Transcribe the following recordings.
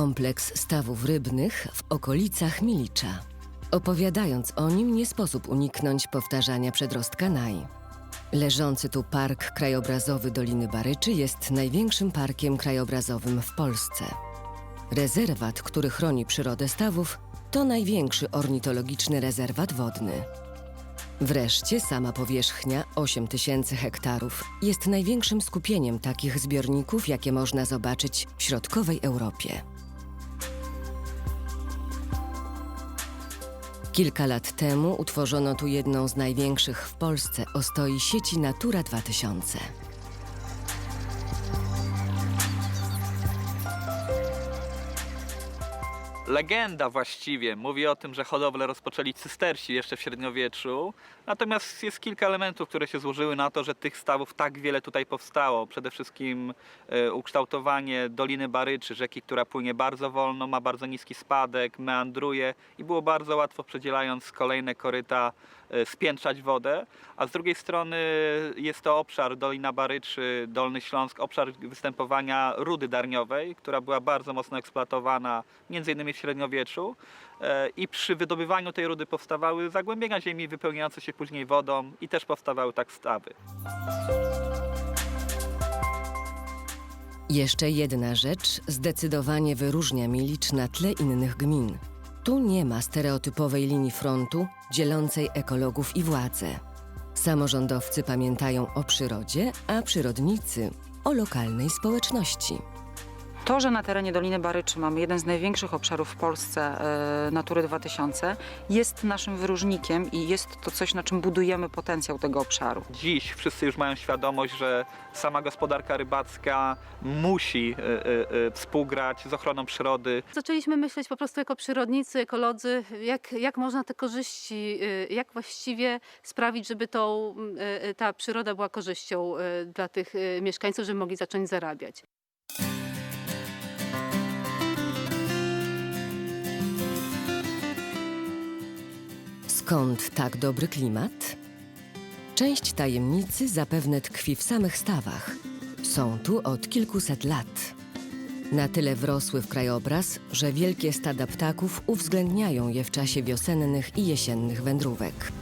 Kompleks stawów rybnych w okolicach Milicza. Opowiadając o nim, nie sposób uniknąć powtarzania przedrostka Naj. Leżący tu Park Krajobrazowy Doliny Baryczy jest największym parkiem krajobrazowym w Polsce. Rezerwat, który chroni przyrodę stawów, to największy ornitologiczny rezerwat wodny. Wreszcie sama powierzchnia 8 tysięcy hektarów jest największym skupieniem takich zbiorników, jakie można zobaczyć w środkowej Europie. Kilka lat temu utworzono tu jedną z największych w Polsce ostoi sieci Natura 2000. Legenda właściwie mówi o tym, że hodowlę rozpoczęli cystersi jeszcze w średniowieczu. Natomiast jest kilka elementów, które się złożyły na to, że tych stawów tak wiele tutaj powstało. Przede wszystkim e, ukształtowanie Doliny Baryczy, rzeki, która płynie bardzo wolno, ma bardzo niski spadek, meandruje i było bardzo łatwo przedzielając kolejne koryta spiętrzać wodę. A z drugiej strony jest to obszar Dolina Baryczy, Dolny Śląsk, obszar występowania rudy darniowej, która była bardzo mocno eksploatowana między innymi w średniowieczu E, i przy wydobywaniu tej rudy powstawały zagłębienia ziemi wypełniające się później wodą i też powstawały tak stawy. Jeszcze jedna rzecz zdecydowanie wyróżnia Milicz na tle innych gmin. Tu nie ma stereotypowej linii frontu dzielącej ekologów i władze. Samorządowcy pamiętają o przyrodzie, a przyrodnicy o lokalnej społeczności. To, że na terenie Doliny Baryczy mamy jeden z największych obszarów w Polsce e, Natury 2000, jest naszym wyróżnikiem i jest to coś, na czym budujemy potencjał tego obszaru. Dziś wszyscy już mają świadomość, że sama gospodarka rybacka musi e, e, współgrać z ochroną przyrody. Zaczęliśmy myśleć po prostu jako przyrodnicy, ekolodzy, jak, jak można te korzyści, y, jak właściwie sprawić, żeby tą, ta przyroda była korzyścią y, dla tych y, mieszkańców, żeby mogli zacząć zarabiać. Skąd tak dobry klimat? Część tajemnicy zapewne tkwi w samych stawach. Są tu od kilkuset lat. Na tyle wrosły w krajobraz, że wielkie stada ptaków uwzględniają je w czasie wiosennych i jesiennych wędrówek.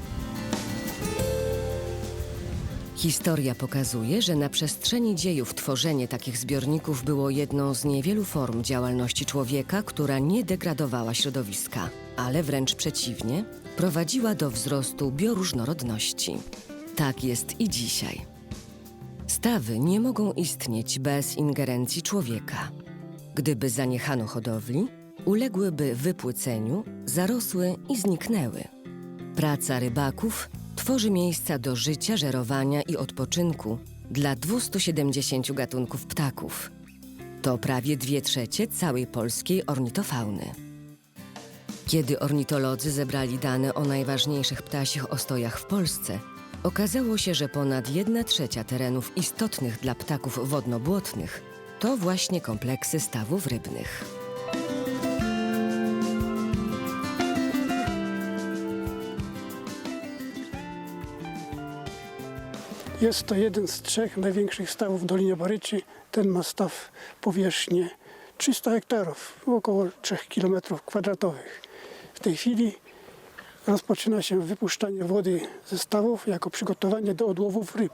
Historia pokazuje, że na przestrzeni dziejów tworzenie takich zbiorników było jedną z niewielu form działalności człowieka, która nie degradowała środowiska, ale wręcz przeciwnie, prowadziła do wzrostu bioróżnorodności. Tak jest i dzisiaj. Stawy nie mogą istnieć bez ingerencji człowieka. Gdyby zaniechano hodowli, uległyby wypłyceniu, zarosły i zniknęły. Praca rybaków tworzy miejsca do życia, żerowania i odpoczynku dla 270 gatunków ptaków. To prawie dwie trzecie całej polskiej ornitofauny. Kiedy ornitolodzy zebrali dane o najważniejszych ptasich ostojach w Polsce, okazało się, że ponad 1 trzecia terenów istotnych dla ptaków wodnobłotnych to właśnie kompleksy stawów rybnych. Jest to jeden z trzech największych stawów w Dolinie Baryczy. Ten ma staw powierzchnię 300 hektarów, około 3 km kwadratowych. W tej chwili rozpoczyna się wypuszczanie wody ze stawów jako przygotowanie do odłowów ryb.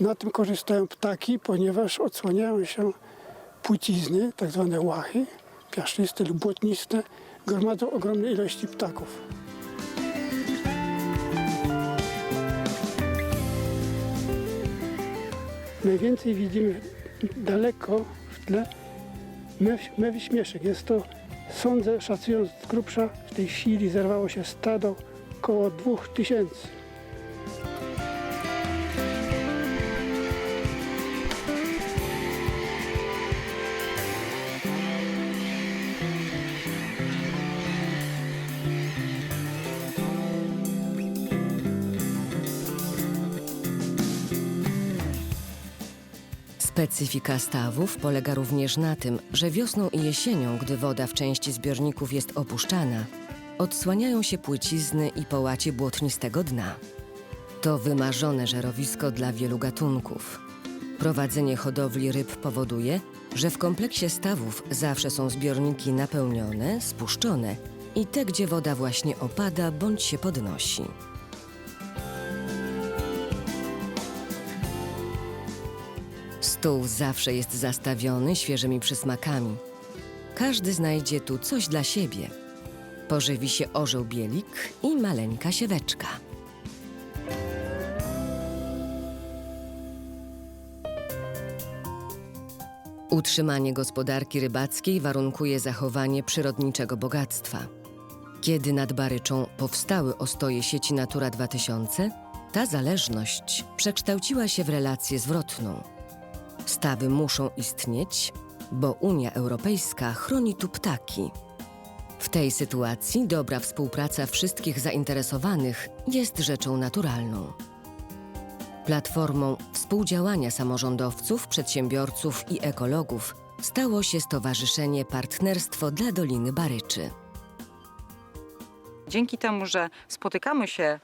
Na tym korzystają ptaki, ponieważ odsłaniają się płcizny, tak zwane łachy, piaszczyste lub błotniste, gromadzą ogromne ilości ptaków. Najwięcej widzimy daleko w tle mew, mewy śmieszek. Jest to, sądzę, szacując z grubsza, w tej chwili zerwało się stado około 2000. Specyfika stawów polega również na tym, że wiosną i jesienią, gdy woda w części zbiorników jest opuszczana, odsłaniają się płycizny i połacie błotnistego dna. To wymarzone żerowisko dla wielu gatunków. Prowadzenie hodowli ryb powoduje, że w kompleksie stawów zawsze są zbiorniki napełnione, spuszczone i te, gdzie woda właśnie opada bądź się podnosi. Stół zawsze jest zastawiony świeżymi przysmakami. Każdy znajdzie tu coś dla siebie. Pożywi się orzeł bielik i maleńka sieweczka. Utrzymanie gospodarki rybackiej warunkuje zachowanie przyrodniczego bogactwa. Kiedy nad Baryczą powstały ostoje sieci Natura 2000, ta zależność przekształciła się w relację zwrotną. Stawy muszą istnieć, bo Unia Europejska chroni tu ptaki. W tej sytuacji dobra współpraca wszystkich zainteresowanych jest rzeczą naturalną. Platformą współdziałania samorządowców, przedsiębiorców i ekologów stało się Stowarzyszenie Partnerstwo dla Doliny Baryczy. Dzięki temu, że spotykamy się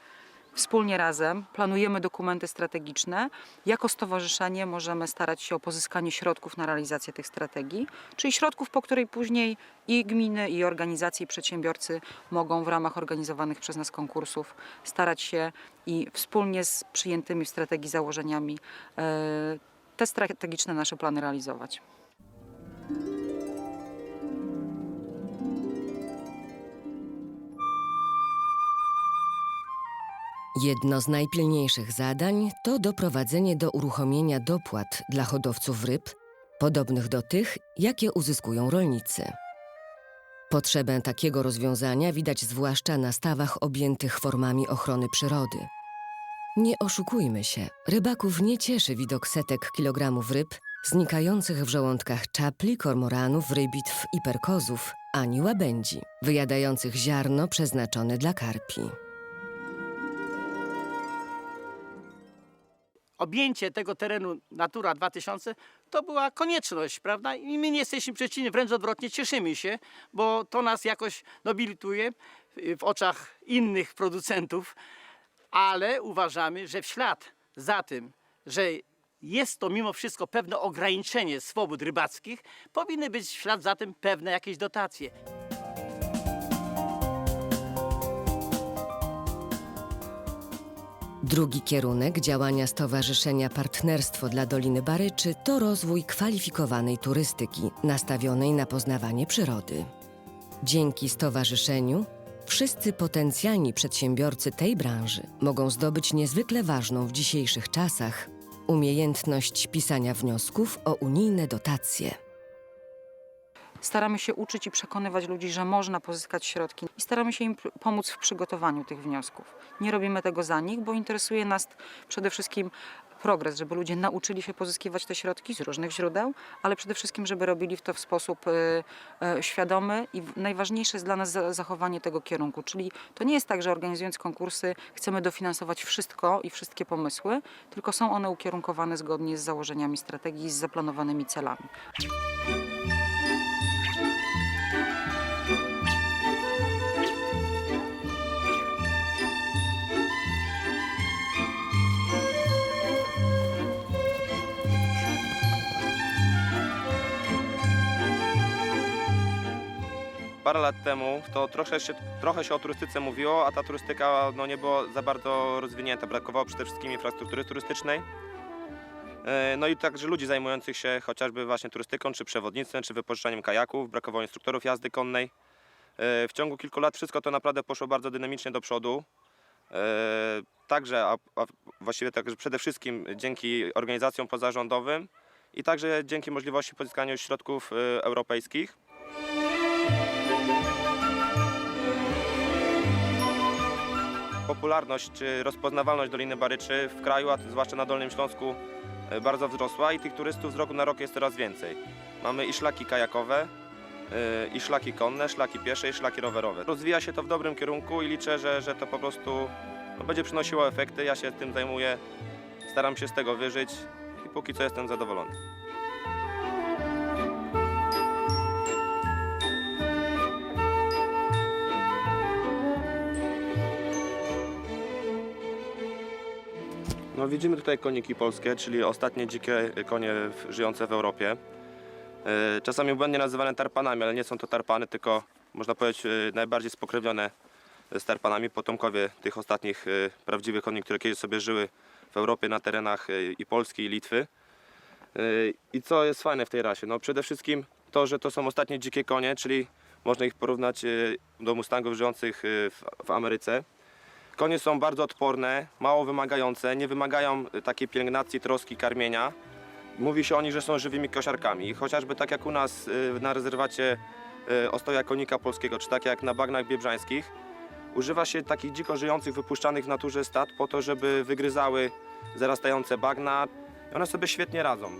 wspólnie razem, planujemy dokumenty strategiczne, jako stowarzyszenie możemy starać się o pozyskanie środków na realizację tych strategii, czyli środków, po której później i gminy, i organizacje, i przedsiębiorcy mogą w ramach organizowanych przez nas konkursów starać się i wspólnie z przyjętymi w strategii założeniami e, te strategiczne nasze plany realizować. Jedno z najpilniejszych zadań to doprowadzenie do uruchomienia dopłat dla hodowców ryb, podobnych do tych, jakie uzyskują rolnicy. Potrzebę takiego rozwiązania widać zwłaszcza na stawach objętych formami ochrony przyrody. Nie oszukujmy się, rybaków nie cieszy widok setek kilogramów ryb znikających w żołądkach czapli, kormoranów, rybitw i perkozów, ani łabędzi, wyjadających ziarno przeznaczone dla karpi. Objęcie tego terenu Natura 2000 to była konieczność, prawda? I my nie jesteśmy przeciwni, wręcz odwrotnie cieszymy się, bo to nas jakoś nobilituje w- oczach innych producentów, ale uważamy, że w ślad za tym, że jest to mimo wszystko pewne ograniczenie swobód rybackich, powinny być w ślad za tym pewne jakieś dotacje. Drugi kierunek działania Stowarzyszenia Partnerstwo dla Doliny Baryczy to rozwój kwalifikowanej turystyki nastawionej na poznawanie przyrody. Dzięki stowarzyszeniu wszyscy potencjalni przedsiębiorcy tej branży mogą zdobyć niezwykle ważną w dzisiejszych czasach umiejętność pisania wniosków o unijne dotacje. Staramy się uczyć i przekonywać ludzi, że można pozyskać środki i staramy się im pomóc w przygotowaniu tych wniosków. Nie robimy tego za nich, bo interesuje nas przede wszystkim progres, żeby ludzie nauczyli się pozyskiwać te środki z różnych źródeł, ale przede wszystkim, żeby robili to w sposób y, y, świadomy i najważniejsze jest dla nas za- zachowanie tego kierunku. Czyli to nie jest tak, że organizując konkursy chcemy dofinansować wszystko i wszystkie pomysły, tylko są one ukierunkowane zgodnie z założeniami strategii z zaplanowanymi celami. Parę lat temu to trochę się, trochę się o turystyce mówiło, a ta turystyka no, nie była za bardzo rozwinięta. Brakowało przede wszystkim infrastruktury turystycznej. E, No i także ludzi zajmujących się chociażby właśnie turystyką, czy przewodnictwem, czy wypożyczaniem kajaków. Brakowało instruktorów jazdy konnej. E, W ciągu kilku lat wszystko to naprawdę poszło bardzo dynamicznie do przodu. E, Także, a, właściwie także przede wszystkim dzięki organizacjom pozarządowym i także dzięki możliwości pozyskania środków europejskich. Popularność czy rozpoznawalność Doliny Baryczy w kraju, a zwłaszcza na Dolnym Śląsku, e, bardzo wzrosła i tych turystów z roku na rok jest coraz więcej. Mamy i szlaki kajakowe, e, i szlaki konne, szlaki piesze, i szlaki rowerowe. Rozwija się to w dobrym kierunku i liczę, że, że to po prostu no, będzie przynosiło efekty. Ja się tym zajmuję, staram się z tego wyżyć i póki co jestem zadowolony. No, widzimy tutaj koniki polskie, czyli ostatnie dzikie konie żyjące w Europie. e, czasami błędnie nazywane tarpanami, ale nie są to tarpany, tylko można powiedzieć e, najbardziej spokrewnione z tarpanami potomkowie tych ostatnich e, prawdziwych koni, które kiedyś sobie żyły w Europie na terenach i Polski i Litwy. I co jest fajne w tej rasie? No przede wszystkim to, że to są ostatnie dzikie konie, czyli można ich porównać do mustangów żyjących w Ameryce. Konie są bardzo odporne, mało wymagające, nie wymagają e, takiej pielęgnacji, troski, karmienia. Mówi się o nich, że są żywymi kosiarkami. Chociażby tak jak u nas e, na rezerwacie e, Ostoja Konika Polskiego, czy tak jak na bagnach biebrzańskich, używa się takich dziko żyjących, wypuszczanych w naturze stad po to, żeby wygryzały zarastające bagna. One sobie świetnie radzą.